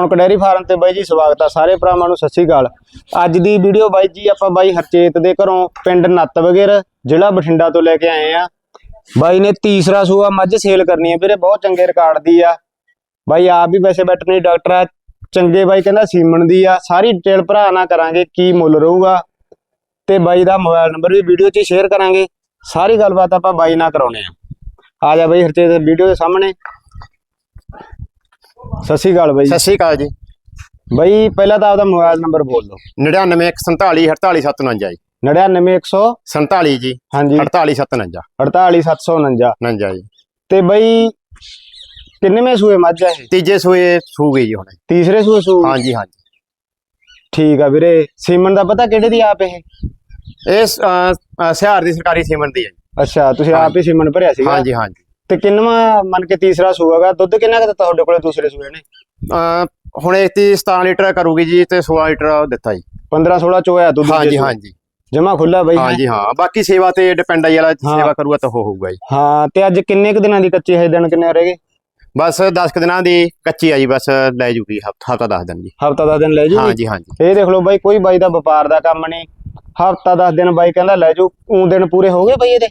ਰੌਣਕ dairy farm ਤੇ ਬਾਈ ਜੀ ਸਵਾਗਤ ਆ ਸਾਰੇ ਭਰਾਵਾਂ ਨੂੰ, ਸਤਿ ਸ਼੍ਰੀ ਅਕਾਲ। ਅੱਜ ਦੀ ਵੀਡੀਓ ਬਾਈ ਜੀ ਆਪਾਂ ਬਾਈ ਹਰਚੇਤ ਦੇ ਘਰੋਂ ਪਿੰਡ ਨੱਤ ਵਗੈਰ, ਜ਼ਿਲ੍ਹਾ ਬਠਿੰਡਾ ਤੋਂ ਲੈ ਕੇ ਆਏ ਆ। ਬਾਈ ਨੇ ਤੀਸਰਾ ਸੂਆ ਮੱਝ ਸੇਲ ਕਰਨੀ ਹੈ ਵੀਰੇ, ਬਹੁਤ ਚੰਗੇ ਰਿਕਾਰਡ ਦੀ ਆ। ਬਾਈ ਆਪ ਵੀ ਵੈਸੇ ਵੈਟਰਨਰੀ ਡਾਕਟਰ ਆ, ਚੰਗੇ ਬਾਈ ਕਹਿੰਦਾ ਸੀਮਣ ਦੀ ਆ। ਸਾਰੀ ਡਿਟੇਲ ਭਰਾ ਨਾਲ ਕਰਾਂਗੇ ਕੀ ਮੁੱਲ ਰਹੂਗਾ। ਤੇ ਬਾਈ ਦਾ ਮੋਬਾਈਲ ਨੰਬਰ ਵੀ ਵੀਡੀਓ 'ਚ ਸ਼ੇਅਰ ਕਰਾਂਗੇ। ਸਾਰੀ ਗੱਲਬਾਤ ਆਪਾਂ ਬਾਈ ਨਾਲ ਕਰਾਉਣੇ ਆ। ਆ ਜਾ ਬਾਈ ਹਰਚੇਤ, ਵੀਡੀਓ ਦੇ ਸਾਹਮਣੇ। ਸਤਿ ਸ਼੍ਰੀ ਅਕਾਲ ਬਾਈ ਸਤਿ ਸ਼੍ਰੀ ਅਕਾਲ ਜੀ। ਬਾਈ ਪਹਿਲਾਂ ਤਾਂ ਆਪਦਾ ਮੋਬਾਈਲ ਨੰਬਰ ਬੋਲ ਦਿਓ। 9947 48759 ਜੀ। 99100 47 ਜੀ। ਹਾਂਜੀ। 48759 48749 59 ਜੀ। ਤੇ ਬਈ ਕਿੰਨੇਵੇਂ ਸੂਏ ਮੱਝ ਆ ਇਹ? ਤੀਜੇ ਸੂਏ ਸੂ ਗਈ ਜੀ ਹੁਣ। ਤੀਸਰੇ ਸੂਏ ਸੂ ਹਾਂਜੀ ਹਾਂਜੀ। ਠੀਕ ਆ ਵੀਰੇ ਸੀਮਨ ਦਾ ਪਤਾ ਕਿਹੜੇ ਦੀ ਆਪ ਇਹ? ਇਹ ਸ- ਸਿਹਾਰ ਦੀ ਸਰਕਾਰੀ ਸੀਮਨ ਦੀ ਹੈ ਅੱਛਾ ਤੁਸੀਂ ਆਪ ਹੀ ਸੀਮਨ ਭਰਿਆ ਸੀਗਾ? ਹਾਂਜੀ ਹਾਂਜੀ। ਤੇ ਕਿੰਨਵਾਂ ਮੰਨ ਕੇ ਤੀਸਰਾ ਸੂਆਗਾ ਦੁੱਧ ਕਿੰਨਾ ਕੁ ਦਿੱਤਾ ਤੁਹਾਡੇ ਕੋਲੇ ਦੂਸਰੇ ਸੂਏ ਨੇ? ਅਹ, ਹੁਣ ਇਹ ਤੀ 17 ਲੀਟਰ ਕਰੂਗੀ ਜੀ ਤੇ 16 ਲੀਟਰ ਦਿੱਤਾ ਜੀ। 15 16 ਚੋਇਆ ਦੁੱਧ ਹਾਂਜੀ ਹਾਂਜੀ। ਜਮਾ ਖੁੱਲਾ ਬਈ। ਹੈਂ? ਹਾਂਜੀ ਹਾਂ। ਬਾਕੀ ਸੇਵਾ ਤੇ ਡਿਪੈਂਡ ਵਾਲਾ ਹਾਂ। ਸੇਵਾ ਕਰੂਗਾ ਤਾਂ ਹੋ ਹੋਊਗਾ ਜੀ। ਹਾਂ ਤੇ ਅੱਜ ਕਿੰਨੇ ਕੁ ਦਿਨਾਂ ਦੀ ਕੱਚੀ ਹੈ? ਦਿਨ ਕਿੰਨੇ ਰਹਿ ਗਏ? ਬਸ 10 ਕੁ ਦਿਨਾਂ ਦੀ ਕੱਚੀ ਆ ਜੀ ਬਸ ਲੈ ਜੂਗੀ ਹਫਤਾ ਹਫਤਾ ਦੱਸ ਦਿਨ ਜੀ। ਹਫਤਾ 10 ਦਿਨ ਲੈ ਜੂ ਹਾਂਜੀ ਹਾਂਜੀ। ਇਹ ਦੇਖ ਲਓ ਬਾਈ ਕੋਈ ਬਾਈ ਦਾ ਵਪਾਰ ਦਾ ਕੰਮ ਨਹੀਂ। ਹਫਤਾ 10 ਦਿਨ ਬਾਈ ਕਹਿੰਦਾ ਲੈ ਜੂ ਊਂ ਦਿਨ ਪੂਰੇ ਹੋ ਗਏ ਬਾਈ ਇਹਦੇ?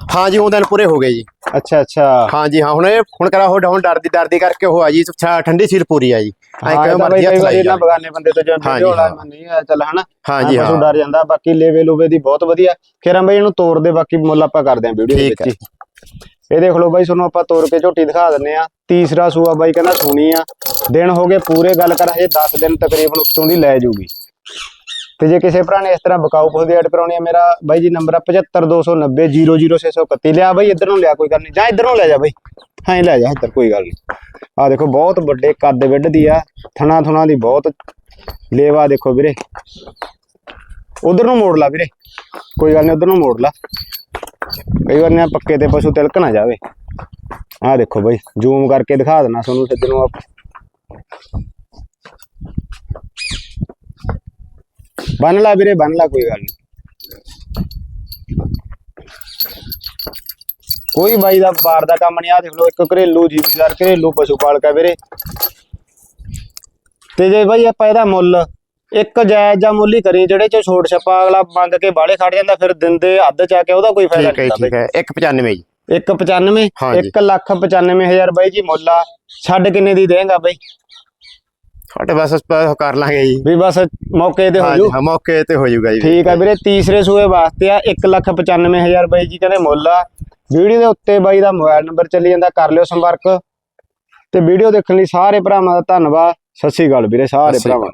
ਹਾਂਜੀ ਉਹ ਦਿਨ ਪੂਰੇ ਹੋ ਗਏ ਜੀ। ਅੱਛਾ ਅੱਛਾ। ਹਾਂਜੀ ਹਾਂ ਹੁਣ ਇਹ ਹੁਣ ਕਰਾ ਹੋ ਡਾਊਨ ਡਰਦੀ ਡਰਦੀ ਕਰਕੇ ਉਹ ਆ ਜੀ ਠੰਡੀ ਸੀਲ ਪੂਰੀ ਆ ਜੀ। ਐਂ ਹਾਂ, ਕਿਵੇਂ ਇਹ ਤਾਂ ਮਰਜ਼ੀ ਬਈ ਹੱਥ ਕਈ ਵਾਰੀ ਲਾਈ ਨਾ ਜਾਵੇ। ਬਗਾਨੇ ਬੰਦੇ ਤੋਂ ਜਿਵੇਂ ਹਾਂਜੀ, ਵੀਡੀਓ ਵਾਲਾ ਹਾਂ। ਨਹੀਂ ਆ ਚੱਲ ਹਨਾ। ਹਾਂਜੀ ਪਸ਼ੂ ਹਾਂ। ਡਰ ਜਾਂਦਾ ਬਾਕੀ ਲੇਵੇ ਲੂਵੇ ਦੀ ਬਹੁਤ ਵਧੀਆ। ਖੇਰਾਂ ਬਈ ਇਹਨੂੰ ਤੋੜ ਦੇ ਬਾਕੀ ਮੁੱਲ ਆਪਾਂ ਕਰਦੇ ਆਂ ਵੀਡੀਓ ਵਿੱਚ ਹੀ। ਇਹ ਦੇਖ ਲਓ ਬਾਈ ਤੁਹਾਨੂੰ ਆਪਾਂ ਤੋੜ ਕੇ ਝੋਟੀ ਦਿਖਾ ਦਿੰਨੇ ਆ। ਤੀਸਰਾ ਸੂਆ ਬਾਈ ਕਹਿੰਦਾ ਸੁਣੀ ਆ। ਦਿਨ ਹੋ ਗਏ ਪੂਰੇ ਗੱਲ ਕਰ ਹਜੇ 10 ਦਿਨ ਤਕਰੀਬਨ ਉੱਤੋਂ ਦੀ ਲੈ ਜੂਗੀ। ਤੇ ਜੇ ਕਿਸੇ ਭਰਾ ਨੇ ਇਸ ਤਰ੍ਹਾਂ ਬਕਾਊ ਪੁੱਛ ਦੀ ਐਡ ਕਰਾਉਣੀ ਆ ਮੇਰਾ ਬਾਈ ਜੀ ਨੰਬਰ ਆ 75290 00631 ਲਿਆ ਬਾਈ, ਇੱਧਰ ਨੂੰ ਲਿਆ, ਕੋਈ ਗੱਲ ਨਹੀਂ। ਜਾਂ ਇੱਧਰ ਨੂੰ ਲੈ ਜਾ ਬਾਈ। ਹਾਂ ਲੈ ਜਾ, ਇੱਧਰ, ਕੋਈ ਗੱਲ ਨਹੀਂ। ਆ ਦੇਖੋ, ਬਹੁਤ ਵੱਡੇ ਕੱਦ ਵਿੱਢ ਦੀ ਆ, ਥਣਾ ਥੁਣਾ ਦੀ ਬਹੁਤ ਲੇਵਾ ਦੇਖੋ ਵੀਰੇ। ਉਧਰ ਨੂੰ ਮੋੜ ਲਾ ਵੀਰੇ। ਕੋਈ ਗੱਲ ਨਹੀਂ, ਉਧਰ ਨੂੰ ਮੋੜ ਲਾ। ਕਈ ਵਾਰ ਨਾ ਪੱਕੇ ਤੇ ਪਸ਼ੂ ਤਿਲਕ ਨਾ ਜਾਵੇ। ਆਹ ਦੇਖੋ ਬਾਈ, ਜ਼ੂਮ ਕਰਕੇ ਦਿਖਾ ਦੇਣਾ ਤੁਹਾਨੂੰ ਸੱਜਣੋ ਆਪ। ਬੰਨ ਲਾ ਵੀਰੇ ਬੰਨ ਲਾ ਕੋਈ ਗੱਲ ਨਹੀਂ ਕੋਈ ਬਾਈ ਦਾ ਵਪਾਰ ਦਾ ਕੰਮ ਨਹੀਂ ਆ ਦੇਖ ਲਓ ਇੱਕ ਘਰੇਲੂ ਜ਼ਿਮੀਦਾਰ ਘਰੇਲੂ ਪਸ਼ੂ ਪਾਲਕ ਹੈ ਵੀਰੇ ਤੇ ਜੇ ਬਾਈ ਆਪਾਂ ਇਹਦਾ ਮੁੱਲ ਇੱਕ ਜਾਇਜ਼ ਜਾਂ ਮੁੱਲ ਹੀ ਕਰੀ ਜਿਹੜੇ ਚ ਛੋਟ ਛੱਪਾ ਅਗਲਾ ਮੰਗ ਕੇ ਬਾਲੇ ਖੜ ਜਾਂਦਾ ਫਿਰ ਦਿੰਦੇ ਅੱਧ ਚ ਆ ਕੇ ਉਹਦਾ ਕੋਈ ਫਾਇਦਾ ਠੀਕ ਹੈ ਨਹੀਂ ਜੀ, ਠੀਕ ਹੈ 195 ਜੀ 195 ਹਾਂਜੀ। 1 ਲੱਖ 95000 ਬਾਈ ਜੀ ਮੁੱਲ ਆ ਛੱਡ ਕਿੰਨੇ ਦੀ ਦੇਂਗਾ ਬਾਈ ਸਾਡੇ ਬਸ ਕਰ ਲਾਂਗੇ ਜੀ। ਵੀ ਬਸ ਮੌਕੇ ਤੇ ਹੋ ਜੂ। ਹਾਂ ਮੌਕੇ ਤੇ ਹੋ ਜਾਊਗਾ ਜੀ। ਠੀਕ ਆ ਵੀਰੇ ਤੀਸਰੇ ਸੂਏ ਵਾਸਤੇ ਆ 1 ਲੱਖ 95000 ਬਾਈ ਜੀ ਕਹਿੰਦੇ ਮੁੱਲ ਆ। ਵੀਡੀਓ ਦੇ ਉੱਤੇ ਬਾਈ ਦਾ ਮੋਬਾਈਲ ਨੰਬਰ ਚੱਲੀ ਜਾਂਦਾ ਕਰ ਲਿਓ ਸੰਪਰਕ। ਤੇ ਵੀਡੀਓ ਦੇਖਣ ਲਈ ਸਾਰੇ ਭਰਾਵਾਂ ਦਾ ਧੰਨਵਾਦ। ਸਤਿ ਸ੍ਰੀ ਅਕਾਲ ਵੀਰੇ ਸ੍ਰੀ ਭਰਾਵਾਂ